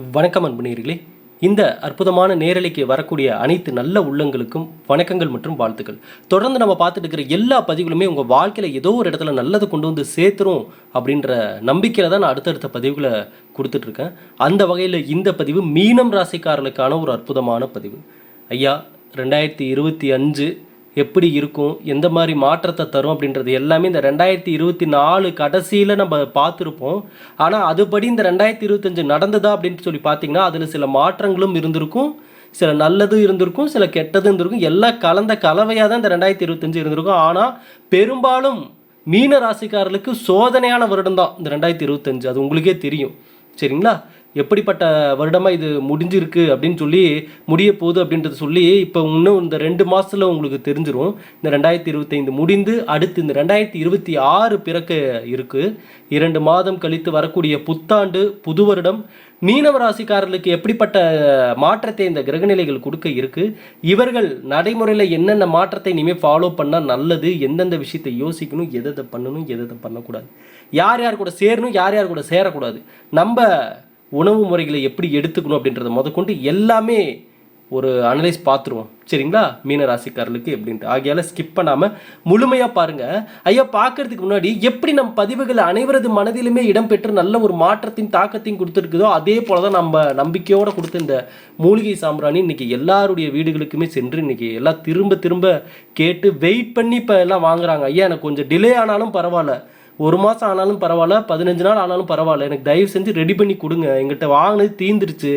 வணக்கம் அன்புநீர்களே இந்த அற்புதமான நேரலைக்கு வரக்கூடிய அனைத்து நல்ல உள்ளங்களுக்கும் வணக்கங்கள் மற்றும் வாழ்த்துக்கள். தொடர்ந்து நம்ம பார்த்துட்டு இருக்கிற எல்லா பதிவுகளுமே உங்கள் வாழ்க்கையில் ஏதோ ஒரு இடத்துல நல்லது கொண்டு வந்து சேர்த்துரும் அப்படின்ற நம்பிக்கையில் தான் நான் அடுத்தடுத்த பதிவுகளை கொடுத்துட்ருக்கேன் அந்த வகையில் இந்த பதிவு மீனம் ராசிக்காரர்களுக்கான ஒரு அற்புதமான பதிவு. ஐயா ரெண்டாயிரத்தி இருபத்தி அஞ்சு எப்படி இருக்கும் எந்த மாதிரி மாற்றத்தை தரும் அப்படின்றது எல்லாமே இந்த ரெண்டாயிரத்தி இருபத்தி நாலு கடைசியில் நம்ம பார்த்துருப்போம். ஆனால் அதுபடி இந்த ரெண்டாயிரத்தி இருபத்தஞ்சு நடந்ததா அப்படின்னு சொல்லி பார்த்தீங்கன்னா அதில் சில மாற்றங்களும் இருந்திருக்கும். சில நல்லதும் இருந்திருக்கும் சில கெட்டதும் இருந்திருக்கும். எல்லாம் கலந்த கலவையாக தான் இந்த ரெண்டாயிரத்தி இருபத்தஞ்சு இருந்திருக்கும். ஆனால் பெரும்பாலும் மீன ராசிக்காரர்களுக்கு சோதனையான வருடம் தான் இந்த ரெண்டாயிரத்தி இருபத்தஞ்சு அது உங்களுக்கே தெரியும். சரிங்களா? எப்படிப்பட்ட வருடமாக இது முடிஞ்சிருக்கு அப்படின்னு சொல்லி முடிய போகுது அப்படின்றத சொல்லி இப்போ இன்னும் இந்த ரெண்டு மாதத்தில் உங்களுக்கு தெரிஞ்சிடும் இந்த ரெண்டாயிரத்தி இருபத்தைந்து முடிந்து அடுத்து இந்த ரெண்டாயிரத்தி இருபத்தி ஆறு பிறக்க இருக்குது இரண்டு மாதம் கழித்து வரக்கூடிய புத்தாண்டு புது வருடம் மீனவ ராசிக்காரர்களுக்கு எப்படிப்பட்ட மாற்றத்தை இந்த கிரகநிலைகள் கொடுக்க இருக்கு? இவர்கள் நடைமுறையில் என்னென்ன மாற்றத்தை இனிமேல் ஃபாலோ பண்ணால் நல்லது? எந்தெந்த விஷயத்தை யோசிக்கணும்? எதை பண்ணணும்? எதை எதை பண்ணக்கூடாது? யார் யார் கூட சேரணும்? யார் யார் கூட சேரக்கூடாது? நம்ம உணவு முறைகளை எப்படி எடுத்துக்கணும் அப்படின்றத முதற்கொண்டு எல்லாமே ஒரு அனலைஸ் பார்த்துருவோம். சரிங்களா? மீன ராசிக்காரர்களுக்கு எப்படின்ட்டு ஆகையால ஸ்கிப் பண்ணாமல் முழுமையாக பாருங்கள் ஐயா பார்க்கறதுக்கு முன்னாடி எப்படி நம் பதிவுகள் அனைவரது மனதிலுமே இடம்பெற்று நல்ல ஒரு மாற்றத்தின் தாக்கத்தையும் கொடுத்துருக்குதோ அதே போல தான் நம்ம நம்பிக்கையோடு கொடுத்த இந்த மூலிகை சாம்பிராணி இன்னைக்கு எல்லாருடைய வீடுகளுக்குமே சென்று இன்றைக்கி எல்லாம் திரும்ப திரும்ப கேட்டு வெயிட் பண்ணி இப்போ எல்லாம் வாங்குறாங்க. ஐயா எனக்கு கொஞ்சம் டிலே ஆனாலும் பரவாயில்ல. ஒரு மாதம் ஆனாலும் பரவாயில்ல பதினஞ்சு நாள் ஆனாலும் பரவாயில்ல. எனக்கு தயவு செஞ்சு ரெடி பண்ணி கொடுங்க. எங்கிட்ட வாங்கினது தீந்துருச்சு.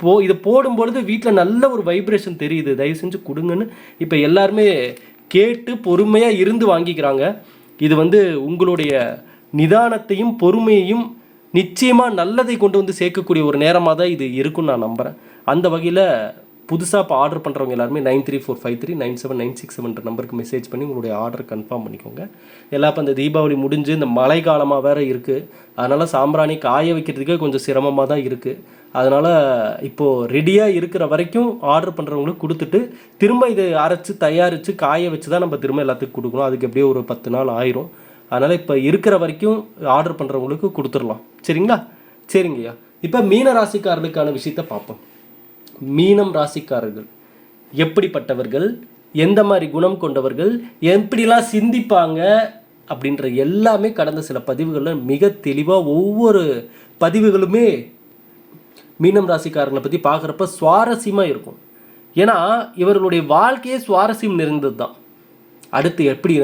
போ இதை போடும்பொழுது வீட்டில் நல்ல ஒரு வைப்ரேஷன் தெரியுது. தயவு செஞ்சு கொடுங்கன்னு இப்போ எல்லாருமே கேட்டு பொறுமையாக இருந்து வாங்கிக்கிறாங்க. இது வந்து உங்களுடைய நிதானத்தையும் பொறுமையையும் நிச்சயமாக நல்லதை கொண்டு வந்து சேர்க்கக்கூடிய ஒரு நேரமாக தான் இது இருக்குன்னு நான் நம்புகிறேன் அந்த வகையில் புதுசாக இப்போ ஆர்டர் பண்ணுறவங்க எல்லாருமே nine three four five three nine seven nine six செவன்ற நம்பருக்கு மெசேஜ் பண்ணி உங்களுடைய ஆர்டர் கன்ஃபார்ம் பண்ணிக்கோங்க. எல்லாம் இப்போ இந்த தீபாவளி முடிஞ்சு இந்த மழை காலமாக வேறு இருக்குது அதனால் சாம்பிராணி காய வைக்கிறதுக்கே கொஞ்சம் சிரமமாக தான் இருக்குது அதனால் இப்போது ரெடியாக இருக்கிற வரைக்கும் ஆர்டர் பண்ணுறவங்களுக்கு கொடுத்துட்டு திரும்ப இதை அரைச்சி தயாரித்து காய வச்சு தான் நம்ம திரும்ப எல்லாத்துக்கும் கொடுக்கணும். அதுக்கு எப்படியோ ஒரு பத்து நாள் ஆயிரும். அதனால் இப்போ இருக்கிற வரைக்கும் ஆர்டர் பண்ணுறவங்களுக்கு கொடுத்துடலாம். சரிங்களா? சரிங்கய்யா. இப்போ மீன ராசிக்காரர்களுக்கான விஷயத்த பார்ப்போம். மீனம் ராசிக்காரர்கள். எப்படிப்பட்டவர்கள்? எந்த மாதிரி குணம் கொண்டவர்கள்? எப்படிலாம் சிந்திப்பாங்க? அப்படின்ற எல்லாமே கடந்த சில பதிவுகளில் மிக தெளிவாக ஒவ்வொரு பதிவுகளுமே மீனம் ராசிக்காரங்களை பற்றி பார்க்குறப்ப சுவாரஸ்யமாக இருக்கும். ஏன்னா இவர்களுடைய வாழ்க்கையே சுவாரஸ்யம் நிறைந்தது தான் அடுத்து எப்படி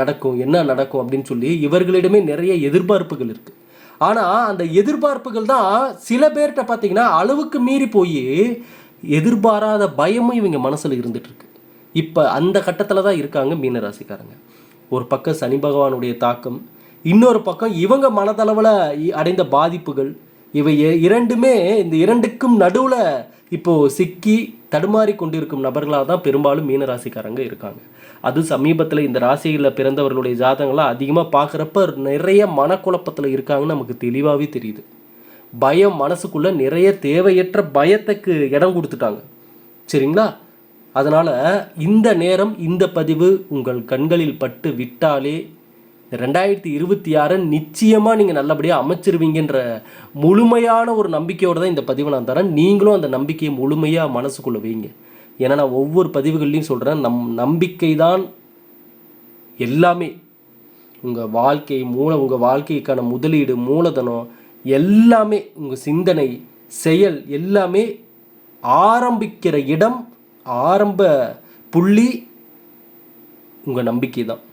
நடக்கும் என்ன நடக்கும் அப்படின்னு சொல்லி இவர்களிடமே நிறைய எதிர்பார்ப்புகள் இருக்குது ஆனால் அந்த எதிர்பார்ப்புகள் தான் சில பேர்கிட்ட பார்த்தீங்கன்னா அளவுக்கு மீறி போய் எதிர்பாராத பயமும் இவங்க மனசில் இருந்துகிட்ருக்கு இப்போ அந்த கட்டத்தில் தான் இருக்காங்க மீனராசிக்காரங்க. ஒரு பக்கம் சனி பகவானுடைய தாக்கம் இன்னொரு பக்கம் இவங்க மனதளவில் இ- அடைந்த பாதிப்புகள் இவை இரண்டுமே இந்த இரண்டுக்கும் நடுவில் இப்போது சிக்கி தடுமாறி கொண்டிருக்கும் நபர்களாக தான் பெரும்பாலும் மீனராசிக்காரங்க இருக்காங்க. அது சமீபத்தில் இந்த ராசியில் பிறந்தவர்களுடைய ஜாதகங்கள்லாம் அதிகமாக பார்க்குறப்ப நிறைய மனக்குழப்பத்தில் இருக்காங்கன்னு நமக்கு தெளிவாகவே தெரியுது. பயம் மனசுக்குள்ளே நிறைய தேவையற்ற பயத்துக்கு இடம் கொடுத்துட்டாங்க. சரிங்களா? அதனால் இந்த நேரம் இந்த பதிவு உங்கள் கண்களில் பட்டு விட்டாலே இந்த ரெண்டாயிரத்தி இருபத்தி ஆறை நிச்சயமாக நீங்கள் நல்லபடியாக அமைச்சிருவீங்கன்ற முழுமையான ஒரு நம்பிக்கையோடு தான் இந்த பதிவை நான் தரேன். நீங்களும் அந்த நம்பிக்கையை முழுமையாக மனசுக்குள்ளே வைங்க. ஏன்னா நான் ஒவ்வொரு பதிவுகள்லையும் சொல்கிறேன் நம் நம்பிக்கை தான் எல்லாமே. உங்கள் வாழ்க்கை மூல உங்கள் வாழ்க்கைக்கான முதலீடு மூலதனம் எல்லாமே உங்கள் சிந்தனை செயல் எல்லாமே ஆரம்பிக்கிற இடம் ஆரம்ப புள்ளி உங்கள் நம்பிக்கை தான்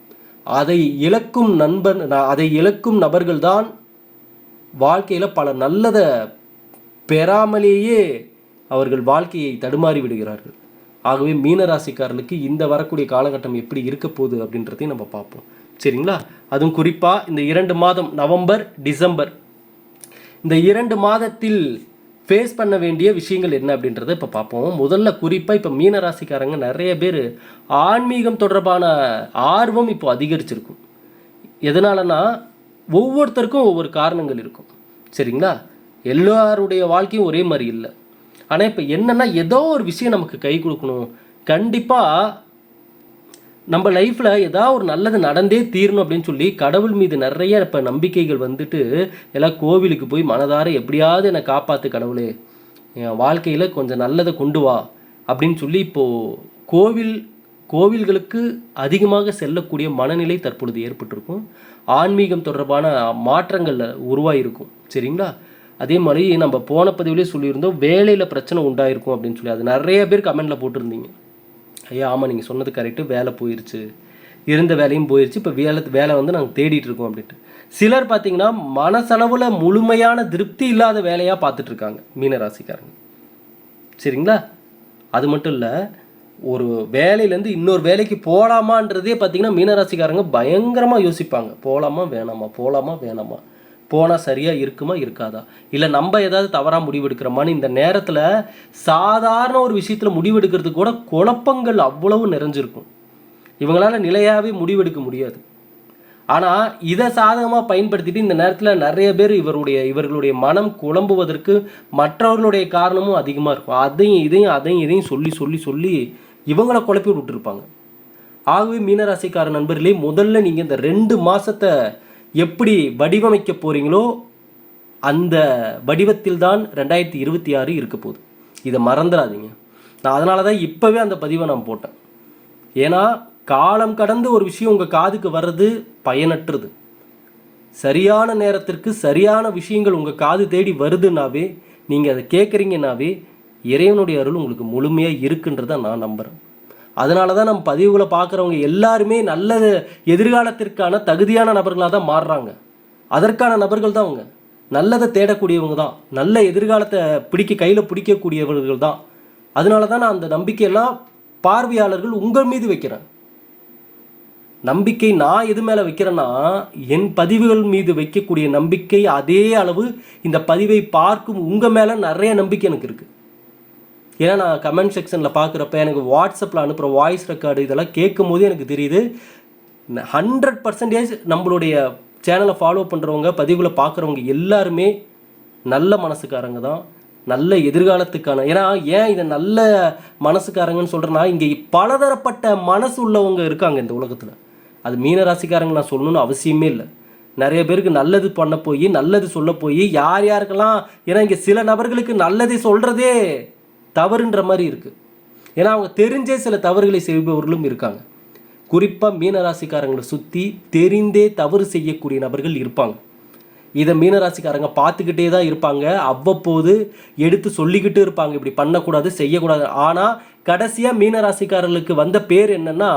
அதை இழக்கும் நண்பன் அதை இழக்கும் நபர்கள்தான் வாழ்க்கையில் பல நல்லதை பெறாமலேயே அவர்கள் வாழ்க்கையை தடுமாறி விடுகிறார்கள். ஆகவே மீனராசிக்காரர்களுக்கு இந்த வரக்கூடிய காலகட்டம் எப்படி இருக்க போகுது அப்படின்றதையும் நம்ம பார்ப்போம். சரிங்களா? அதுவும் குறிப்பாக இந்த இரண்டு மாதம் நவம்பர் டிசம்பர். இந்த இரண்டு மாதத்தில் ஃபேஸ் பண்ண வேண்டிய விஷயங்கள் என்ன அப்படின்றத இப்போ பார்ப்போம். முதல்ல குறிப்பாக இப்போ மீனராசிக்காரங்க நிறைய பேர் ஆன்மீகம் தொடர்பான ஆர்வம் இப்போ அதிகரிச்சிருக்கும். எதனாலனா ஒவ்வொருத்தருக்கும் ஒவ்வொரு காரணங்கள் இருக்கும். சரிங்களா? எல்லாருடைய வாழ்க்கையும் ஒரே மாதிரி இல்லை. ஆனால் இப்போ என்னென்னா ஏதோ ஒரு விஷயம் நமக்கு கை கொடுக்கணும். கண்டிப்பாக நம்ம லைஃப்பில் ஏதாவது ஒரு நல்லது நடந்தே தீரணும் அப்படின்னு சொல்லி கடவுள் மீது நிறைய இப்போ நம்பிக்கைகள் வந்துட்டு எல்லாம் கோவிலுக்கு போய் மனதார எப்படியாவது என்னை காப்பாற்று கடவுளே என் வாழ்க்கையில் கொஞ்சம் நல்லதை கொண்டு வா அப்படின்னு சொல்லி இப்போது கோவில் கோவில்களுக்கு அதிகமாக செல்லக்கூடிய மனநிலை தற்பொழுது ஏற்பட்டிருக்கும். ஆன்மீகம் தொடர்பான மாற்றங்களில் உருவாகிருக்கும் சரிங்களா? அதே மாதிரி நம்ம போன பதிவுலேயே சொல்லியிருந்தோம் வேலையில் பிரச்சனை உண்டாயிருக்கும் அப்படின்னு சொல்லி. அது நிறைய பேர் கமெண்டில் போட்டிருந்தீங்க. ஐயா ஆமாம் நீங்கள் சொன்னது கரெக்டு வேலை போயிருச்சு. இருந்த வேலையும் போயிடுச்சு இப்போ வேலை வேலை வந்து நாங்கள் தேடிட்டு இருக்கோம் அப்படின்ட்டு. சிலர் பார்த்தீங்கன்னா மனசளவில் முழுமையான திருப்தி இல்லாத வேலையாக பார்த்துட்ருக்காங்க மீனராசிக்காரங்க. சரிங்களா? அது மட்டும் இல்லை ஒரு வேலையிலேருந்து இன்னொரு வேலைக்கு போகலாமான்றதே பார்த்தீங்கன்னா மீனராசிக்காரங்க பயங்கரமாக யோசிப்பாங்க. போகலாமா வேணாமா? போகலாமா வேணாமா? போனால் சரியாக இருக்குமா இருக்காதா? இல்லை நம்ம ஏதாவது தவறாக முடிவெடுக்கிறோமான்னு இந்த நேரத்தில் சாதாரண ஒரு விஷயத்தில் முடிவெடுக்கிறதுக்கு கூட குழப்பங்கள் அவ்வளவு நிறைஞ்சிருக்கும். இவங்களால நிலையாகவே முடிவெடுக்க முடியாது. ஆனால் இதை சாதகமாக பயன்படுத்திட்டு இந்த நேரத்தில் நிறைய பேர் இவருடைய இவர்களுடைய மனம் குழம்புவதற்கு மற்றவர்களுடைய காரணமும் அதிகமாக இருக்கும். அதையும் இதையும் அதையும் இதையும் சொல்லி சொல்லி சொல்லி இவங்கள குழப்பி விட்டுருப்பாங்க. ஆகவே மீனராசிக்கார நண்பர்களே முதல்ல நீங்கள் இந்த ரெண்டு மாதத்தை எப்படி வடிவமைக்க போகிறீங்களோ அந்த வடிவத்தில் தான் ரெண்டாயிரத்தி இருபத்தி ஆறு இருக்க போகுது. இதை மறந்துடாதீங்க. நான் அதனால தான் இப்போவே அந்த பதிவை நான் போட்டேன். ஏன்னா காலம் கடந்து ஒரு விஷயம் உங்கள் காதுக்கு வர்றது பயனற்றது. சரியான நேரத்திற்கு சரியான விஷயங்கள் உங்கள் காது தேடி வருதுன்னாவே நீங்கள் அதை கேட்குறீங்கன்னாவே இறைவனுடைய அருள் உங்களுக்கு முழுமையாக இருக்குன்றதை நான் நம்புகிறேன் அதனால தான் நம்ம பதிவுகளை பார்க்குறவங்க எல்லாருமே நல்ல எதிர்காலத்திற்கான தகுதியான நபர்களாக தான் மாறுறாங்க. அதற்கான நபர்கள் தான் அவங்க. நல்லதை தேடக்கூடியவங்க தான். நல்ல எதிர்காலத்தை பிடிக்க கையில் பிடிக்கக்கூடியவர்கள் தான். அதனால தான் நான் அந்த நம்பிக்கையெல்லாம் பார்வையாளர்கள் உங்கள் மீது வைக்கிறேன். நம்பிக்கை நான் எது மேலே வைக்கிறேன்னா என் பதிவுகள் மீது வைக்கக்கூடிய நம்பிக்கை அதே அளவு இந்த பதிவை பார்க்கும் உங்கள் மேலே நிறைய நம்பிக்கை எனக்கு இருக்குது ஏன்னா நான் கமெண்ட் செக்ஷனில் பார்க்குறப்ப எனக்கு வாட்ஸ்அப்பில் அனுப்புகிற வாய்ஸ் ரெக்கார்டு இதெல்லாம் கேட்கும் போது எனக்கு தெரியுது ஹண்ட்ரட் பர்சன்டேஜ் நம்மளுடைய சேனலை ஃபாலோ பண்ணுறவங்க பதிவுகளை பார்க்குறவங்க எல்லாருமே நல்ல மனசுக்காரங்க தான். நல்ல எதிர்காலத்துக்கான ஏன்னா ஏன் இதை நல்ல மனசுக்காரங்கன்னு சொல்கிறேன்னா இங்கே பலதரப்பட்ட மனசு உள்ளவங்க இருக்காங்க இந்த உலகத்தில். அது மீனராசிக்காரங்க நான் சொல்லணும்னு அவசியமே இல்லை. நிறைய பேருக்கு நல்லது பண்ண போய் நல்லது சொல்ல போய் யார் யாருக்கெல்லாம் ஏன்னா இங்கே சில நபர்களுக்கு நல்லதை சொல்கிறதே தவறுன்ற மாதிரி இருக்குது ஏன்னா அவங்க தெரிஞ்சே சில தவறுகளை செய்பவர்களும் இருக்காங்க. குறிப்பாக மீனராசிக்காரங்களை சுற்றி தெரிந்தே தவறு செய்யக்கூடிய நபர்கள் இருப்பாங்க. இதை மீனராசிக்காரங்க பார்த்துக்கிட்டே தான் இருப்பாங்க. அவ்வப்போது எடுத்து சொல்லிக்கிட்டு இருப்பாங்க. இப்படி பண்ணக்கூடாது செய்யக்கூடாது. ஆனால் கடைசியாக மீனராசிக்காரர்களுக்கு வந்த பேர் என்னென்னா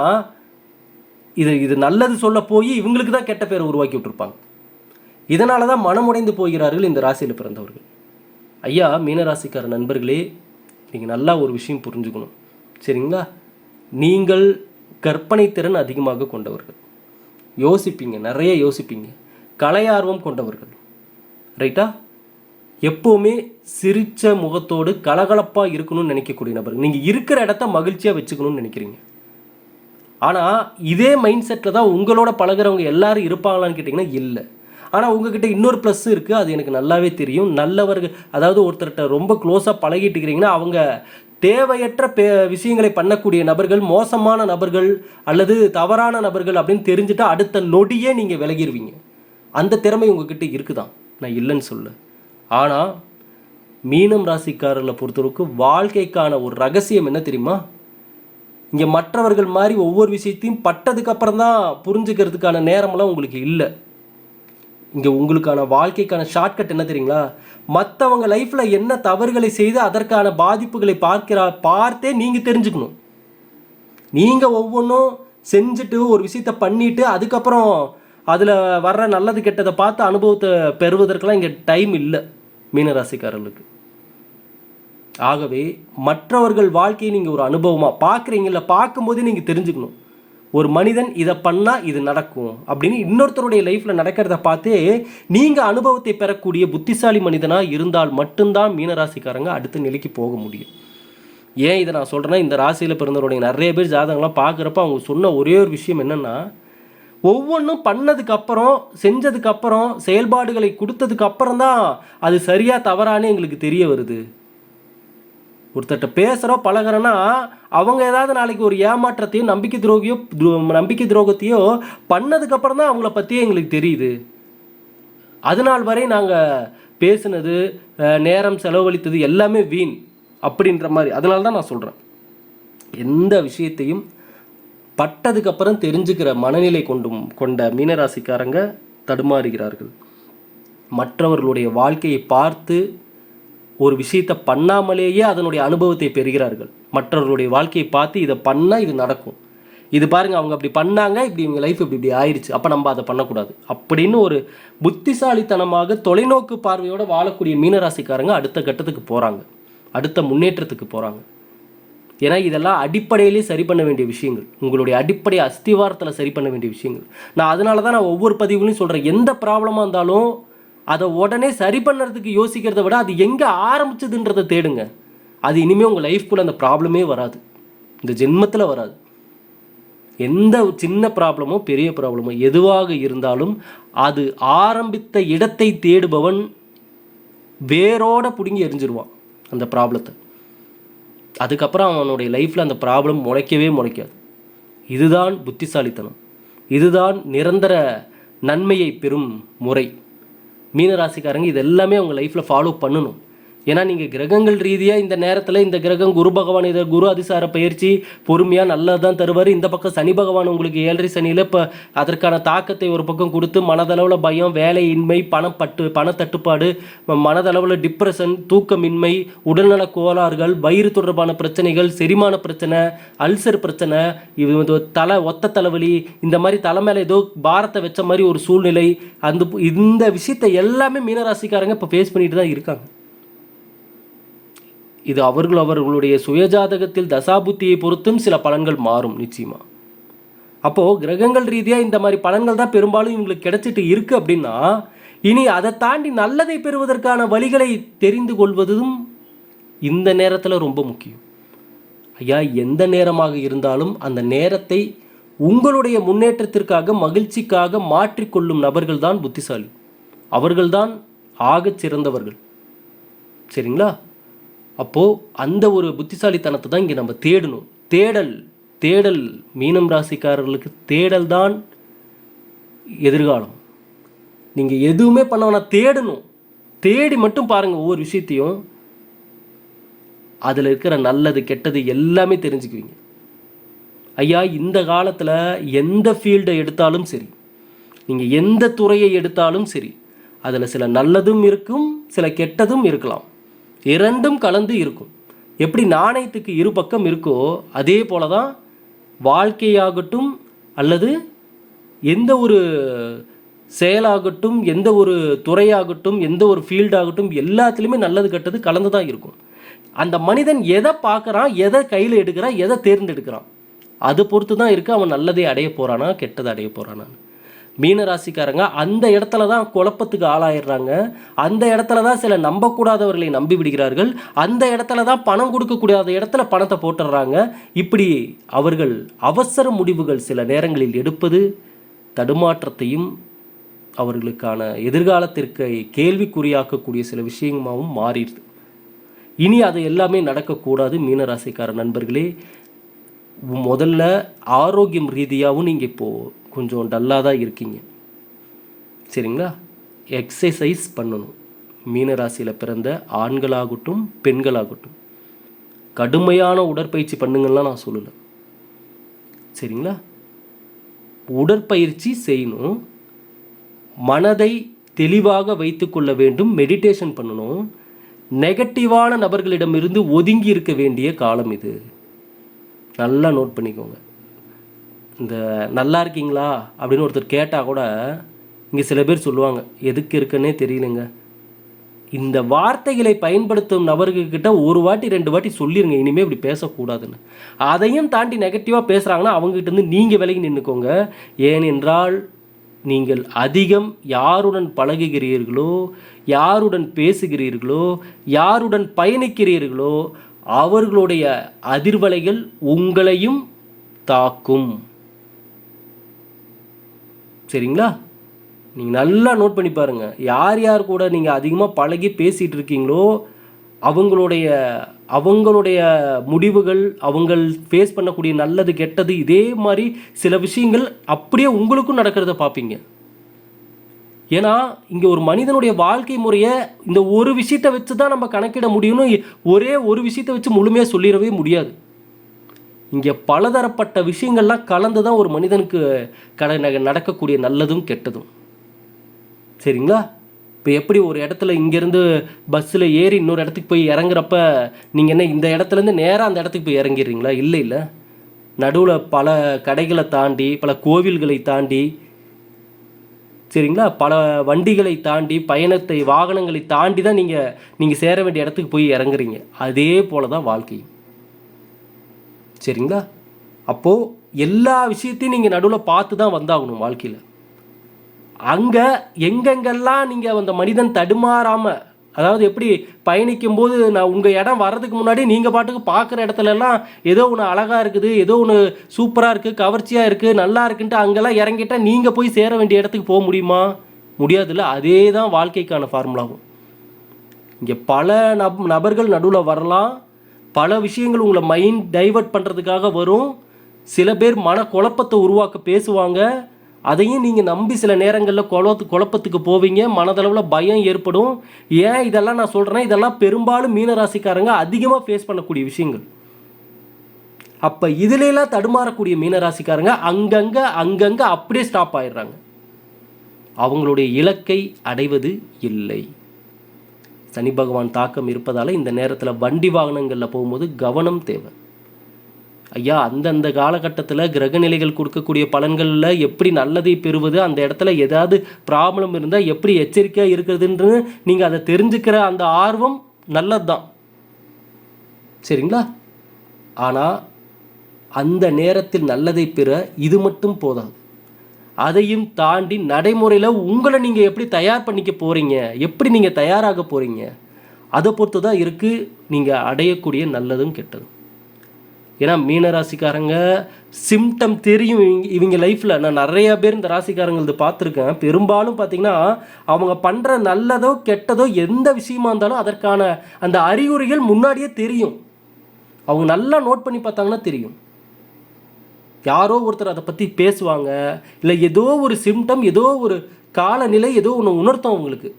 இது இது நல்லது சொல்ல போய் இவங்களுக்கு தான் கெட்ட பேரை உருவாக்கி விட்டுருப்பாங்க. இதனால தான் மனமுடைந்து போகிறார்கள் இந்த ராசியில் பிறந்தவர்கள். ஐயா மீனராசிக்கார நண்பர்களே நீங்கள் நல்லா ஒரு விஷயம் புரிஞ்சுக்கணும். சரிங்களா? நீங்கள் கற்பனை திறன் அதிகமாக கொண்டவர்கள். யோசிப்பீங்க நிறைய யோசிப்பீங்க. கலையார்வம் கொண்டவர்கள். ரைட்டா? எப்போவுமே சிரித்த முகத்தோடு கலகலப்பாக இருக்கணும்னு நினைக்கக்கூடிய நபர் நீங்கள் இருக்கிற இடத்த மகிழ்ச்சியாக வச்சுக்கணும்னு நினைக்கிறீங்க. ஆனால் இதே மைண்ட் செட்டில் தான் உங்களோட பழகுறவங்க எல்லாரும் இருப்பாங்களான்னு கேட்டிங்கன்னா இல்லை. ஆனால் உங்ககிட்ட இன்னொரு ப்ளஸ் இருக்குது அது எனக்கு நல்லாவே தெரியும். நல்லவர்கள் அதாவது ஒருத்தர்கிட்ட ரொம்ப க்ளோஸாக பழகிட்டு இருக்கிறீங்கன்னா அவங்க தேவையற்ற பே விஷயங்களை பண்ணக்கூடிய நபர்கள் மோசமான நபர்கள் அல்லது தவறான நபர்கள் அப்படின்னு தெரிஞ்சுட்டா அடுத்த நொடியே நீங்கள் விலகிடுவீங்க அந்த திறமை உங்ககிட்ட இருக்குதான். நான் இல்லைன்னு சொல்ல ஆனால் மீனம் ராசிக்காரர்களை பொறுத்தளவுக்கு வாழ்க்கைக்கான ஒரு ரகசியம் என்ன தெரியுமா? இங்கே மற்றவர்கள் மாதிரி ஒவ்வொரு விஷயத்தையும் பட்டதுக்கப்புறம் தான் புரிஞ்சுக்கிறதுக்கான நேரமெல்லாம் உங்களுக்கு இல்லை. இங்கே உங்களுக்கான வாழ்க்கைக்கான ஷார்ட்கட் என்ன தெரியுங்களா? மற்றவங்க லைஃப்பில் என்ன தவறுகளை செய்து அதற்கான பாதிப்புகளை பார்க்கிறா பார்த்தே நீங்கள் தெரிஞ்சுக்கணும். நீங்கள் ஒவ்வொன்றும் செஞ்சுட்டு ஒரு விஷயத்த பண்ணிவிட்டு அதுக்கப்புறம் அதில் வர்ற நல்லது கெட்டதை பார்த்து அனுபவத்தை பெறுவதற்கெல்லாம் இங்கே டைம் இல்லை மீனராசிக்காரர்களுக்கு. ஆகவே மற்றவர்கள் வாழ்க்கையை நீங்கள் ஒரு அனுபவமாக பார்க்குறீங்கள பார்க்கும்போதே நீங்கள் தெரிஞ்சுக்கணும். ஒரு மனிதன் இதை பண்ணால் இது நடக்கும் அப்படின்னு இன்னொருத்தருடைய லைஃப்பில் நடக்கிறத பார்த்தே நீங்கள் அனுபவத்தை பெறக்கூடிய புத்திசாலி மனிதனாக இருந்தால் மட்டும்தான் மீனராசிக்காரங்க அடுத்த நிலைக்கு போக முடியும். ஏன் இதை நான் சொல்கிறேன்னா இந்த ராசியில் பிறந்தவருடைய நிறைய பேர் ஜாதகம்லாம் பார்க்குறப்ப அவங்க சொன்ன ஒரே ஒரு விஷயம் என்னென்னா ஒவ்வொன்றும் பண்ணதுக்கப்புறம் செஞ்சதுக்கப்புறம் செயல்பாடுகளை கொடுத்ததுக்கப்புறம் தான் அது சரியாக தவறானே எங்களுக்கு தெரிய வருது. ஒருத்தர்கிட்ட பேசுகிறோம் பழகுறோன்னா அவங்க ஏதாவது நாளைக்கு ஒரு ஏமாற்றத்தையும் நம்பிக்கை துரோகியோ துரோ- நம்பிக்கை துரோகத்தையோ பண்ணதுக்கப்புறம் தான் அவங்கள பற்றியே எங்களுக்கு தெரியுது. அது நாள் வரை நாங்கள் பேசுனது நேரம் செலவழித்தது எல்லாமே வீண் அப்படின்ற மாதிரி. அதனால தான் நான் சொல்கிறேன் எந்த விஷயத்தையும் பட்டதுக்கப்புறம் தெரிஞ்சுக்கிற மனநிலை கொண்டும் கொண்ட மீனராசிக்காரங்க தடுமாறுகிறார்கள். மற்றவர்களுடைய வாழ்க்கையை பார்த்து ஒரு விஷயத்தை பண்ணாமலேயே அதனுடைய அனுபவத்தை பெறுகிறார்கள். மற்றவர்களுடைய வாழ்க்கையை பார்த்து இதை பண்ணால் இது நடக்கும். இது பாருங்கள் அவங்க அப்படி பண்ணாங்க இப்படி இவங்க லைஃப் இப்படி இப்படி ஆயிடுச்சு அப்போ நம்ம அதை பண்ணக்கூடாது. அப்படின்னு ஒரு புத்திசாலித்தனமாக தொலைநோக்கு பார்வையோடு வாழக்கூடிய மீனராசிக்காரங்க அடுத்த கட்டத்துக்கு போகிறாங்க அடுத்த முன்னேற்றத்துக்கு போகிறாங்க ஏன்னா இதெல்லாம் அடிப்படையிலே சரி பண்ண வேண்டிய விஷயங்கள். உங்களுடைய அடிப்படை அஸ்திவாரத்தில் சரி பண்ண வேண்டிய விஷயங்கள். நான் அதனால தான் நான் ஒவ்வொரு பதிவுகளையும் சொல்கிறேன் எந்த ப்ராப்ளமாக இருந்தாலும் அதை உடனே சரி பண்ணுறதுக்கு யோசிக்கிறத விட அது எங்கே ஆரம்பிச்சதுன்றதை தேடுங்க. அது இனிமேல் உங்கள் லைஃப்குள்ளே அந்த ப்ராப்ளமே வராது. இந்த ஜென்மத்தில் வராது. எந்த சின்ன ப்ராப்ளமோ பெரிய ப்ராப்ளமோ எதுவாக இருந்தாலும் அது ஆரம்பித்த இடத்தை தேடுபவன் வேரோட பிடுங்கி எரிஞ்சிருவான் அந்த ப்ராப்ளத்தை அதுக்கப்புறம் அவனுடைய லைஃப்பில் அந்த ப்ராப்ளம் முளைக்கவே முளைக்காது. இதுதான் புத்திசாலித்தனம். இதுதான் நிரந்தர நன்மையை பெறும் முறை. மீனராசிக்காரங்க இது எல்லாமே அவங்க லைஃப்பில் ஃபாலோ பண்ணணும். ஏன்னா நீங்கள் கிரகங்கள் ரீதியாக இந்த நேரத்தில் இந்த கிரகம் குரு பகவான் இதை குரு அதிசார பயிற்சி பொறுமையாக நல்லது தான் தருவார். இந்த பக்கம் சனி பகவான் உங்களுக்கு ஏழரை சனியில் இப்போ அதற்கான தாக்கத்தை ஒரு பக்கம் கொடுத்து மனதளவில் பயம் வேலையின்மை பணம் பணப்பட்டு பணத்தட்டுப்பாடு மனதளவில் டிப்ரெஷன் தூக்கமின்மை உடல்நல கோளாறுகள் வயிறு தொடர்பான பிரச்சனைகள் செரிமான பிரச்சனை அல்சர் பிரச்சனை இது வந்து தலை ஒத்த தலைவலி இந்த மாதிரி தலை மேலே ஏதோ பாரத்தை வச்ச மாதிரி ஒரு சூழ்நிலை அந்த இந்த விஷயத்தை எல்லாமே மீனராசிக்காரங்க இப்போ ஃபேஸ் பண்ணிட்டு தான் இருக்காங்க. இது அவர்கள் அவர்களுடைய சுயஜாதகத்தில் தசாபுத்தியை பொறுத்தும் சில பலன்கள் மாறும் நிச்சயமாக அப்போது கிரகங்கள் ரீதியாக இந்த மாதிரி பலன்கள் தான் பெரும்பாலும் இவங்களுக்கு கிடைச்சிட்டு இருக்குது அப்படின்னா இனி அதை தாண்டி நல்லதை பெறுவதற்கான வழிகளை தெரிந்து கொள்வதும் இந்த நேரத்தில் ரொம்ப முக்கியம். ஐயா எந்த நேரமாக இருந்தாலும் அந்த நேரத்தை உங்களுடைய முன்னேற்றத்திற்காக மகிழ்ச்சிக்காக மாற்றிக்கொள்ளும் நபர்கள் தான் புத்திசாலி. அவர்கள்தான் ஆகச் சிறந்தவர்கள் சரிங்களா? அப்போது அந்த ஒரு புத்திசாலித்தனத்தை தான் இங்கே நம்ம தேடணும். தேடல் தேடல் மீனம் ராசிக்காரர்களுக்கு தேடல் தான் எதிர்காலம். நீங்கள் எதுவுமே பண்ண வேணாம் தேடணும். தேடி மட்டும் பாருங்கள் ஒவ்வொரு விஷயத்தையும். அதில் இருக்கிற நல்லது கெட்டது எல்லாமே தெரிஞ்சுக்குவீங்க. ஐயா இந்த காலத்தில் எந்த ஃபீல்டை எடுத்தாலும் சரி நீங்கள் எந்த துறையை எடுத்தாலும் சரி அதில் சில நல்லதும் இருக்கும் சில கெட்டதும் இருக்கலாம். இரண்டும் கலந்து இருக்கும். எப்படி நாணயத்துக்கு இரு பக்கம் இருக்கோ அதே போல தான் வாழ்க்கையாகட்டும் அல்லது எந்த ஒரு செயலாகட்டும் எந்த ஒரு துறையாகட்டும் எந்த ஒரு ஃபீல்டாகட்டும் எல்லாத்துலேயுமே நல்லது கெட்டது கலந்து தான் இருக்கும். அந்த மனிதன் எதை பார்க்குறான் எதை கையில் எடுக்கிறான் எதை தேர்ந்தெடுக்கிறான்? அதை பொறுத்து தான் இருக்குது அவன் நல்லதே அடைய போகிறானா கெட்டதை அடைய போகிறானான்னு மீனராசிக்காரங்க அந்த இடத்துல தான் குழப்பத்துக்கு ஆளாயிடுறாங்க. அந்த இடத்துல தான் சில நம்பக்கூடாதவர்களை நம்பி விடுகிறார்கள். அந்த இடத்துல தான் பணம் கொடுக்கக்கூடாத இடத்துல பணத்தை போட்டுடுறாங்க. இப்படி அவர்கள் அவசர முடிவுகள் சில நேரங்களில் எடுப்பது தடுமாற்றத்தையும் அவர்களுக்கான எதிர்காலத்திற்கு கேள்விக்குறியாக்கக்கூடிய சில விஷயமாகவும் மாறிடுது. இனி அது எல்லாமே நடக்கக்கூடாது மீனராசிக்கார நண்பர்களே. முதல்ல ஆரோக்கியம் ரீதியாகவும் நீங்கள் இப்போது கொஞ்சம் டல்லாக தான் இருக்கீங்க. சரிங்களா? எக்ஸசைஸ் பண்ணணும். மீனராசியில் பிறந்த ஆண்களாகட்டும் பெண்களாகட்டும். கடுமையான உடற்பயிற்சி பண்ணுங்கள்லாம் நான் சொல்லலை. சரிங்களா? உடற்பயிற்சி செய்யணும். மனதை தெளிவாக வைத்துக்கொள்ள வேண்டும். மெடிடேஷன் பண்ணணும். நெகட்டிவான நபர்களிடமிருந்து ஒதுங்கி இருக்க வேண்டிய காலம் இது. நல்லா நோட் பண்ணிக்கோங்க. இந்த நல்லா இருக்கீங்களா அப்படின்னு ஒருத்தர் கேட்டால் கூட இங்கே சில பேர் சொல்லுவாங்க எதுக்கு இருக்குன்னே தெரியலங்க. இந்த வார்த்தைகளை பயன்படுத்தும் நபர்கிட்ட ஒரு வாட்டி ரெண்டு வாட்டி சொல்லிடுங்க இனிமேல் இப்படி பேசக்கூடாதுன்னு. அதையும் தாண்டி நெகட்டிவாக பேசுகிறாங்கன்னா அவங்ககிட்ட இருந்து நீங்கள் விலகி நின்றுக்கோங்க ஏனென்றால் நீங்கள் அதிகம் யாருடன் பழகுகிறீர்களோ யாருடன் பேசுகிறீர்களோ யாருடன் பயணிக்கிறீர்களோ அவர்களுடைய அதிர்வலைகள் உங்களையும் தாக்கும். சரிங்களா? நீங்கள் நல்லா நோட் பண்ணி பாருங்கள் யார் யார் கூட நீங்கள் அதிகமாக பழகி பேசிகிட்டு இருக்கீங்களோ அவங்களுடைய அவங்களுடைய முடிவுகள் அவங்கள் ஃபேஸ் பண்ணக்கூடிய நல்லது கெட்டது இதே மாதிரி சில விஷயங்கள் அப்படியே உங்களுக்கும் நடக்கிறத பார்ப்பீங்க. ஏன்னா இங்கே ஒரு மனிதனுடைய வாழ்க்கை முறையை இந்த ஒரு விஷயத்தை வச்சு தான் நம்ம கணக்கிட முடியும்னு ஒரே ஒரு விஷயத்தை வச்சு முழுமையாக சொல்லிடவே முடியாது. இங்கே பலதரப்பட்ட விஷயங்கள்லாம் கலந்து தான் ஒரு மனிதனுக்கு கட ந- நடக்கக்கூடிய நல்லதும் கெட்டதும். சரிங்களா? இப்போ எப்படி ஒரு இடத்துல இங்கேருந்து பஸ்ஸில் ஏறி இன்னொரு இடத்துக்கு போய் இறங்குறப்ப நீங்கள் என்ன இந்த இடத்துலேருந்து நேராக அந்த இடத்துக்கு போய் இறங்கிடுறீங்களா? இல்லை இல்லை. நடுவில் பல கடைகளை தாண்டி பல கோவில்களை தாண்டி சரிங்களா? பல வண்டிகளை தாண்டி பயணத்தை வாகனங்களை தாண்டி தான் நீங்கள் நீங்கள் சேர வேண்டிய இடத்துக்கு போய் இறங்குறீங்க. அதே போல தான் வாழ்க்கை சரிங்களா? அப்போது எல்லா விஷயத்தையும் நீங்கள் நடுவில் பார்த்து தான் வந்தாகணும் வாழ்க்கையில். அங்கே எங்கெங்கெல்லாம் நீங்கள் அந்த மனிதன் தடுமாறாமல் அதாவது எப்படி பயணிக்கும் போது நான் உங்கள் இடம் வர்றதுக்கு முன்னாடி நீங்கள் பாட்டுக்கு பார்க்குற இடத்துலலாம் ஏதோ ஒன்று அழகாக இருக்குது ஏதோ ஒன்று சூப்பராக இருக்குது கவர்ச்சியாக இருக்குது நல்லா இருக்குன்ட்டு அங்கெல்லாம் இறங்கிட்டால் நீங்கள் போய் சேர வேண்டிய இடத்துக்கு போக முடியுமா? முடியாதுல்ல. அதே தான் வாழ்க்கைக்கான ஃபார்முலாவும் இங்கே பல நப் நபர்கள் நடுவில் வரலாம். பல விஷயங்கள் உங்களை மைண்ட் டைவர்ட் பண்ணுறதுக்காக வரும். சில பேர் மன குழப்பத்தை உருவாக்க பேசுவாங்க. அதையும் நீங்கள் நம்பி சில நேரங்களில் குளத்து குழப்பத்துக்கு போவீங்க. மனதளவில் பயம் ஏற்படும். ஏன் இதெல்லாம் நான் சொல்கிறேன்னா இதெல்லாம் பெரும்பாலும் மீனராசிக்காரங்க அதிகமாக ஃபேஸ் பண்ணக்கூடிய விஷயங்கள். அப்போ இதுலலாம் தடுமாறக்கூடிய மீனராசிக்காரங்க அங்கங்கே அங்கங்கே அப்படியே ஸ்டாப் ஆயிடுறாங்க. அவங்களுடைய இலக்கை அடைவது இல்லை. சனி பகவான் தாக்கம் இருப்பதால் இந்த நேரத்தில் வண்டி வாகனங்களில் போகும்போது கவனம் தேவை. ஐயா அந்தந்த காலகட்டத்தில் கிரகநிலைகள் கொடுக்கக்கூடிய பலன்களில் எப்படி நல்லதை பெறுவது அந்த இடத்துல ஏதாவது ப்ராப்ளம் இருந்தால் எப்படி எச்சரிக்கையாக இருக்கிறதுன்னு நீங்கள் அதை தெரிஞ்சுக்கிற அந்த ஆர்வம் நல்லது தான் சரிங்களா? ஆனால் அந்த நேரத்தில் நல்லதை பெற இது மட்டும் போதாது. அதையும் தாண்டி நடைமுறையில் உங்களை நீங்கள் எப்படி தயார் பண்ணிக்க போகிறீங்க எப்படி நீங்கள் தயாராக போகிறீங்க அதை பொறுத்து தான் இருக்குது நீங்கள் அடையக்கூடிய நல்லதும் கெட்டதும். ஏன்னா மீன ராசிக்காரங்க சிம்டம் தெரியும் இவங்க இவங்க லைஃப்பில் நான் நிறையா பேர் இந்த ராசிக்காரங்களது பார்த்துருக்கேன். பெரும்பாலும் பார்த்தீங்கன்னா அவங்க பண்ணுற நல்லதோ கெட்டதோ எந்த விஷயமா இருந்தாலும் அதற்கான அந்த அறிகுறிகள் முன்னாடியே தெரியும். அவங்க நல்லா நோட் பண்ணி பார்த்தாங்கன்னா தெரியும். யாரோ ஒருத்தர் அதை பற்றி பேசுவாங்க இல்லை ஏதோ ஒரு சிம்டம் ஏதோ ஒரு காலநிலை ஏதோ ஒன்று உணர்த்தும் அவங்களுக்கு.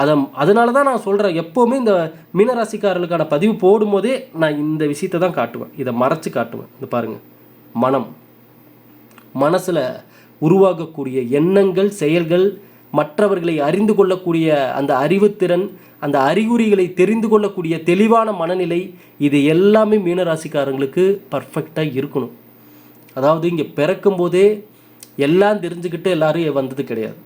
அதை அதனால தான் நான் சொல்கிறேன் எப்போவுமே இந்த மீனராசிக்காரர்களுக்கான பதிவு போடும்போதே நான் இந்த விஷயத்தை தான் காட்டுவேன். இதை மறைச்சி காட்டுவேன். இந்த பாருங்கள் மனம். மனசில் உருவாகக்கூடிய எண்ணங்கள் செயல்கள் மற்றவர்களை அறிந்து கொள்ளக்கூடிய அந்த அறிவுத்திறன் அந்த அறிகுறிகளை தெரிந்து கொள்ளக்கூடிய தெளிவான மனநிலை இது எல்லாமே மீனராசிக்காரங்களுக்கு பர்ஃபெக்டாக இருக்கணும். அதாவது இங்கே பிறக்கும்போதே எல்லாம் தெரிஞ்சுக்கிட்டு எல்லாரும் வந்தது கிடையாது.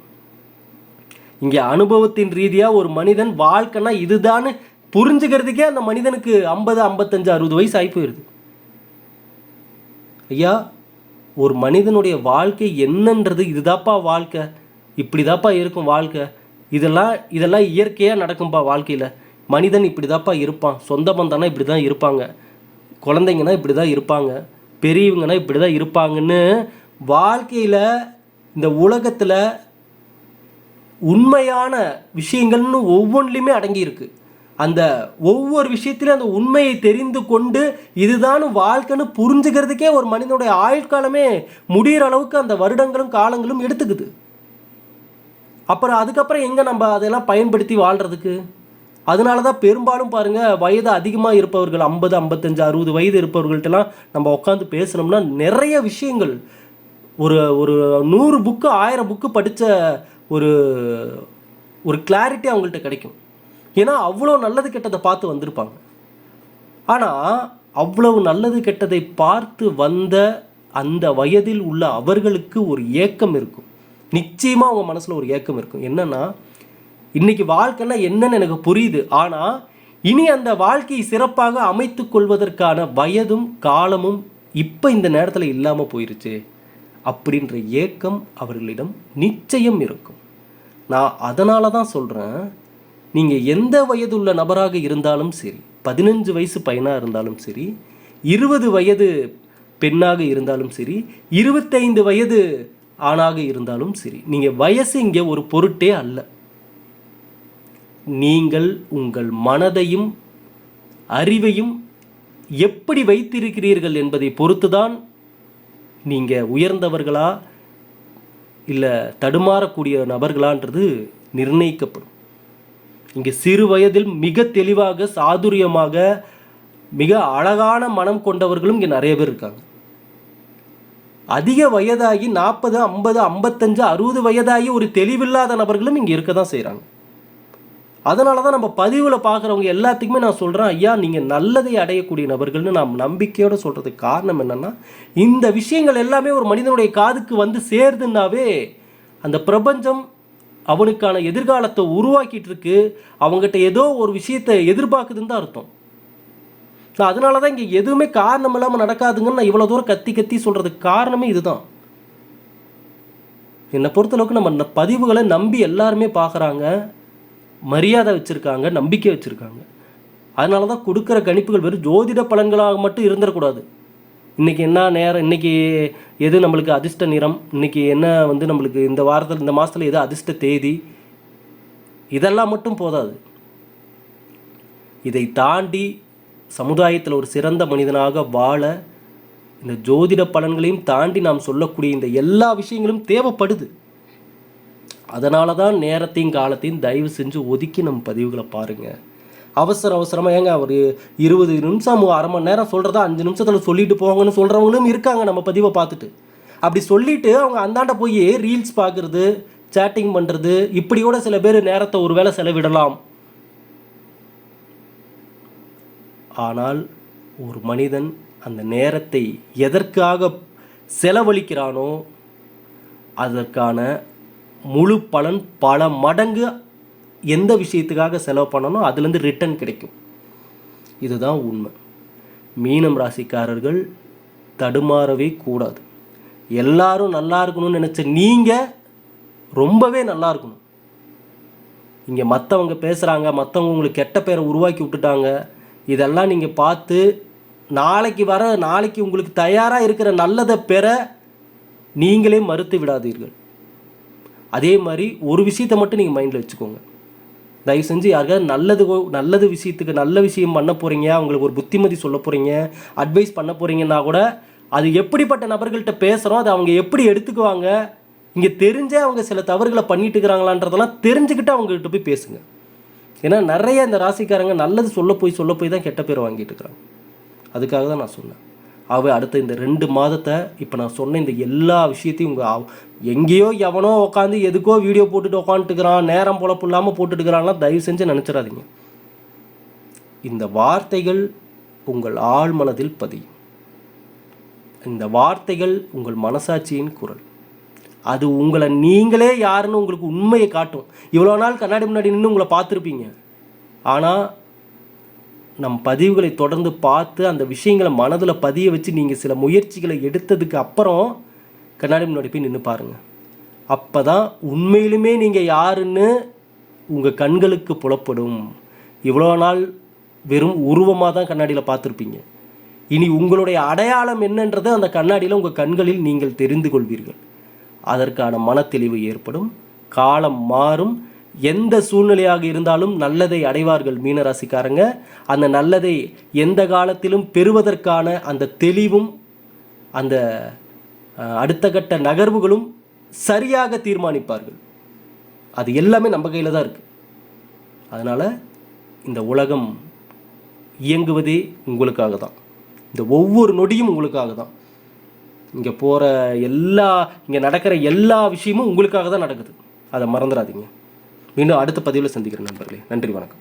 இங்கே அனுபவத்தின் ரீதியாக ஒரு மனிதன் வாழ்க்கைனா இதுதான்னு புரிஞ்சுக்கிறதுக்கே அந்த மனிதனுக்கு ஐம்பது ஐம்பத்தஞ்சு அறுபது வயசு ஆகி போயிடுது ஐயா ஒரு மனிதனுடைய வாழ்க்கை என்னன்றது இதுதாப்பா வாழ்க்கை இப்படிதாப்பா இருக்கும் வாழ்க்கை இதெல்லாம் இதெல்லாம் இயற்கையாக நடக்கும்பா வாழ்க்கையில். மனிதன் இப்படிதாப்பா இருப்பான் சொந்த பந்தம்னா இப்படி தான் இருப்பாங்க குழந்தைங்கன்னா இப்படி தான் இருப்பாங்க பெரியவங்கன்னா இப்படி தான் இருப்பாங்கன்னு வாழ்க்கையில் இந்த உலகத்தில் உண்மையான விஷயங்கள்னு ஒவ்வொன்றிலையுமே அடங்கியிருக்கு அந்த ஒவ்வொரு விஷயத்திலையும் அந்த உண்மையை தெரிந்து கொண்டு இதுதான் வாழ்க்கைன்னு புரிஞ்சுக்கிறதுக்கே ஒரு மனிதனுடைய ஆயுட்காலமே முடிகிற அளவுக்கு அந்த வருடங்களும் காலங்களும் எடுத்துக்குது. அப்புறம் அதுக்கப்புறம் எங்கே நம்ம அதெல்லாம் பயன்படுத்தி வாழ்கிறதுக்கு அதனால தான் பெரும்பாலும் பாருங்கள் வயது அதிகமாக இருப்பவர்கள் ஐம்பது ஐம்பத்தஞ்சு அறுபது வயது இருப்பவர்கள்ட்டலாம் நம்ம உட்காந்து பேசுனோம்னா நிறைய விஷயங்கள். ஒரு ஒரு நூறு புக்கு ஆயிரம் புக்கு படித்த ஒரு ஒரு கிளாரிட்டி அவங்கள்ட்ட கிடைக்கும். ஏன்னா அவ்வளோ நல்லது கெட்டதை பார்த்து வந்திருப்பாங்க. ஆனால் அவ்வளவு நல்லது கெட்டதை பார்த்து வந்த அந்த வயதில் உள்ள அவர்களுக்கு ஒரு ஏக்கம் இருக்கும். நிச்சயமாக அவங்க மனசில் ஒரு ஏக்கம் இருக்கும். என்னென்னா இன்னைக்கு வாழ்க்கைன்னா என்னன்னு எனக்கு புரியுது. ஆனால் இனி அந்த வாழ்க்கையை சிறப்பாக அமைத்து கொள்வதற்கான வயதும் காலமும் இப்போ இந்த நேரத்தில் இல்லாமல் போயிருச்சு. அப்படின்ற ஏக்கம் அவர்களிடம் நிச்சயம் இருக்கும். நான் அதனால தான் சொல்கிறேன் நீங்கள் எந்த வயதுள்ள நபராக இருந்தாலும் சரி பதினஞ்சு வயசு பையனாக இருந்தாலும் சரி இருபது வயது பெண்ணாக இருந்தாலும் சரி இருபத்தைந்து வயது ஆணாக இருந்தாலும் சரி நீங்கள் வயசு இங்கே ஒரு பொருட்டே அல்ல. நீங்கள் உங்கள் மனதையும் அறிவையும் எப்படி வைத்திருக்கிறீர்கள் என்பதை பொறுத்துதான் நீங்கள் உயர்ந்தவர்களா இல்லை தடுமாறக்கூடிய நபர்களான்றது நிர்ணயிக்கப்படும். இங்கே சிறு வயதில் மிக தெளிவாக சாதுரியமாக மிக அழகான மனம் கொண்டவர்களும் இங்கே நிறைய பேர் இருக்காங்க. அதிக வயதாகி நாற்பது ஐம்பது ஐம்பத்தஞ்சு அறுபது வயதாகி ஒரு தெளிவில்லாத நபர்களும் இங்கே இருக்க தான் செய்கிறாங்க அதனால தான் நம்ம பதிவில் பார்க்குறவங்க எல்லாத்துக்குமே நான் சொல்கிறேன் ஐயா நீங்கள் நல்லதை அடையக்கூடிய நபர்கள்னு நான் நம்பிக்கையோடு சொல்கிறதுக்கு காரணம் என்னென்னா இந்த விஷயங்கள் எல்லாமே ஒரு மனிதனுடைய காதுக்கு வந்து சேருதுன்னாவே அந்த பிரபஞ்சம் அவனுக்கான எதிர்காலத்தை உருவாக்கிட்டு இருக்கு அவங்ககிட்ட ஏதோ ஒரு விஷயத்தை எதிர்பார்க்குதுன்னு தான் அர்த்தம். நான் அதனால தான் இங்கே எதுவுமே காரணம் இல்லாமல் நடக்காதுங்கன்னு நான் இவ்வளோ தூரம் கத்தி கத்தி சொல்கிறதுக்கு காரணமே இதுதான். என்னை பொறுத்தளவுக்கு நம்ம பதிவுகளை நம்பி எல்லாருமே பார்க்குறாங்க. மரியாதை வச்சுருக்காங்க நம்பிக்கை வச்சுருக்காங்க. அதனால தான் கொடுக்குற கணிப்புகள் வெறும் ஜோதிட பலன்களாக மட்டும் இருந்துடக்கூடாது. இன்றைக்கி என்ன நேரம் இன்றைக்கி எது நம்மளுக்கு அதிர்ஷ்ட நிறம் இன்றைக்கி என்ன வந்து நம்மளுக்கு இந்த வாரத்தில் இந்த மாதத்தில் எது அதிர்ஷ்ட தேதி இதெல்லாம் மட்டும் போதாது. இதை தாண்டி சமுதாயத்தில் ஒரு சிறந்த மனிதனாக வாழ இந்த ஜோதிட பலன்களையும் தாண்டி நாம் சொல்லக்கூடிய இந்த எல்லா விஷயங்களும் தேவைப்படுது. அதனால தான் நேரத்தையும் காலத்தையும் தயவு செஞ்சு ஒதுக்கி நம்ம பதிவுகளை பாருங்கள் அவசர அவசரமாக ஏங்க ஒரு இருபது நிமிஷம் அரை மணி நேரம் சொல்கிறதா அஞ்சு நிமிஷத்தில் சொல்லிட்டு போங்கன்னு சொல்கிறவங்களும் இருக்காங்க நம்ம பதிவை பார்த்துட்டு. அப்படி சொல்லிட்டு அவங்க அந்தாண்ட போய் ரீல்ஸ் பார்க்குறது சேட்டிங் பண்ணுறது இப்படி கூட சில பேர் நேரத்தை ஒரு வேளை செலவிடலாம். ஆனால் ஒரு மனிதன் அந்த நேரத்தை எதற்காக செலவழிக்கிறானோ அதற்கான முழு பலன் பல மடங்கு எந்த விஷயத்துக்காக செலவு பண்ணணும் அதுலேருந்து ரிட்டர்ன் கிடைக்கும். இதுதான் உண்மை. மீனம் ராசிக்காரர்கள் தடுமாறவே கூடாது. எல்லாரும் நல்லா இருக்கணும்னு நினச்ச நீங்கள் ரொம்பவே நல்லா இருக்கணும். இங்கே மற்றவங்க பேசுகிறாங்க மற்றவங்க உங்களுக்கு கெட்ட பேரை உருவாக்கி விட்டுட்டாங்க. இதெல்லாம் நீங்கள் பார்த்து நாளைக்கு வர நாளைக்கு உங்களுக்கு தயாராக இருக்கிற நல்லதை பெற நீங்களே மறுத்து விடாதீர்கள். அதே மாதிரி ஒரு விஷயத்தை மட்டும் நீங்கள் மைண்டில் வச்சுக்கோங்க. தயவு செஞ்சு யாருக்காவது நல்லது நல்லது விஷயத்துக்கு நல்ல விஷயம் பண்ண போகிறீங்க அவங்களுக்கு ஒரு புத்திமதி சொல்ல போகிறீங்க அட்வைஸ் பண்ண போகிறீங்கன்னா கூட அது எப்படிப்பட்ட நபர்கள்ட்ட பேசுகிறோம் அதை அவங்க எப்படி எடுத்துக்குவாங்க இங்கே தெரிஞ்சே அவங்க சில தவறுகளை பண்ணிட்டு இருக்கிறாங்களான்றதெல்லாம் தெரிஞ்சுக்கிட்டு அவங்ககிட்ட போய் பேசுங்க. ஏன்னா நிறைய இந்த ராசிக்காரங்க நல்லது சொல்ல போய் சொல்ல போய் தான் கெட்ட பேர் வாங்கிட்டு இருக்கிறாங்க. அதுக்காக தான் நான் சொன்னேன். அவ அடுத்த இந்த ரெண்டு மாதத்தை இப்போ நான் சொன்ன இந்த எல்லா விஷயத்தையும் உங்கள் எங்கேயோ எவனோ உட்காந்து எதுக்கோ வீடியோ போட்டுட்டு உட்காந்துட்டுக்கிறான் நேரம் பொழப்பு இல்லாமல் போட்டுட்டுக்கிறான்லாம் தயவு செஞ்சு நினச்சிடாதீங்க. இந்த வார்த்தைகள் உங்கள் ஆள் மனதில் பதியும். இந்த வார்த்தைகள் உங்கள் மனசாட்சியின் குரல். அது உங்களை நீங்களே யாருன்னு உங்களுக்கு உண்மையை காட்டும். இவ்வளோ நாள் கண்ணாடி முன்னாடி நின்று உங்களை பார்த்துருப்பீங்க. ஆனால் நம் பதிவுகளை தொடர்ந்து பார்த்து அந்த விஷயங்களை மனதில் பதிய வச்சு நீங்கள் சில முயற்சிகளை எடுத்ததுக்கு அப்புறம் கண்ணாடி முன்னாடி போய் நின்று பாருங்கள் அப்போ தான் உண்மையிலுமே நீங்கள் யாருன்னு உங்கள் கண்களுக்கு புலப்படும். இவ்வளோ நாள் வெறும் உருவமாக தான் கண்ணாடியில் பார்த்துருப்பீங்க. இனி உங்களுடைய அடையாளம் என்னன்றது அந்த கண்ணாடியில் உங்கள் கண்களில் நீங்கள் தெரிந்து கொள்வீர்கள். அதற்கான மனத்தெளிவு ஏற்படும். காலம் மாறும். எந்த சூழ்நிலையாக இருந்தாலும் நல்லதை அடைவார்கள் மீனராசிக்காரங்க. அந்த நல்லதை எந்த காலத்திலும் பெறுவதற்கான அந்த தெளிவும் அந்த அடுத்த கட்ட நகர்வுகளும் சரியாக தீர்மானிப்பார்கள். அது எல்லாமே நம்ம கையில் தான் இருக்குது அதனால் இந்த உலகம் இயங்குவதே உங்களுக்காக தான். இந்த ஒவ்வொரு நொடியும் உங்களுக்காக தான். இங்கே போகிற எல்லா இங்கே நடக்கிற எல்லா விஷயமும் உங்களுக்காக தான் நடக்குது. அதை மறந்துடாதீங்க. மீண்டும் அடுத்த பதிவில் சந்திக்கிறேன் நண்பர்களே நன்றி வணக்கம்.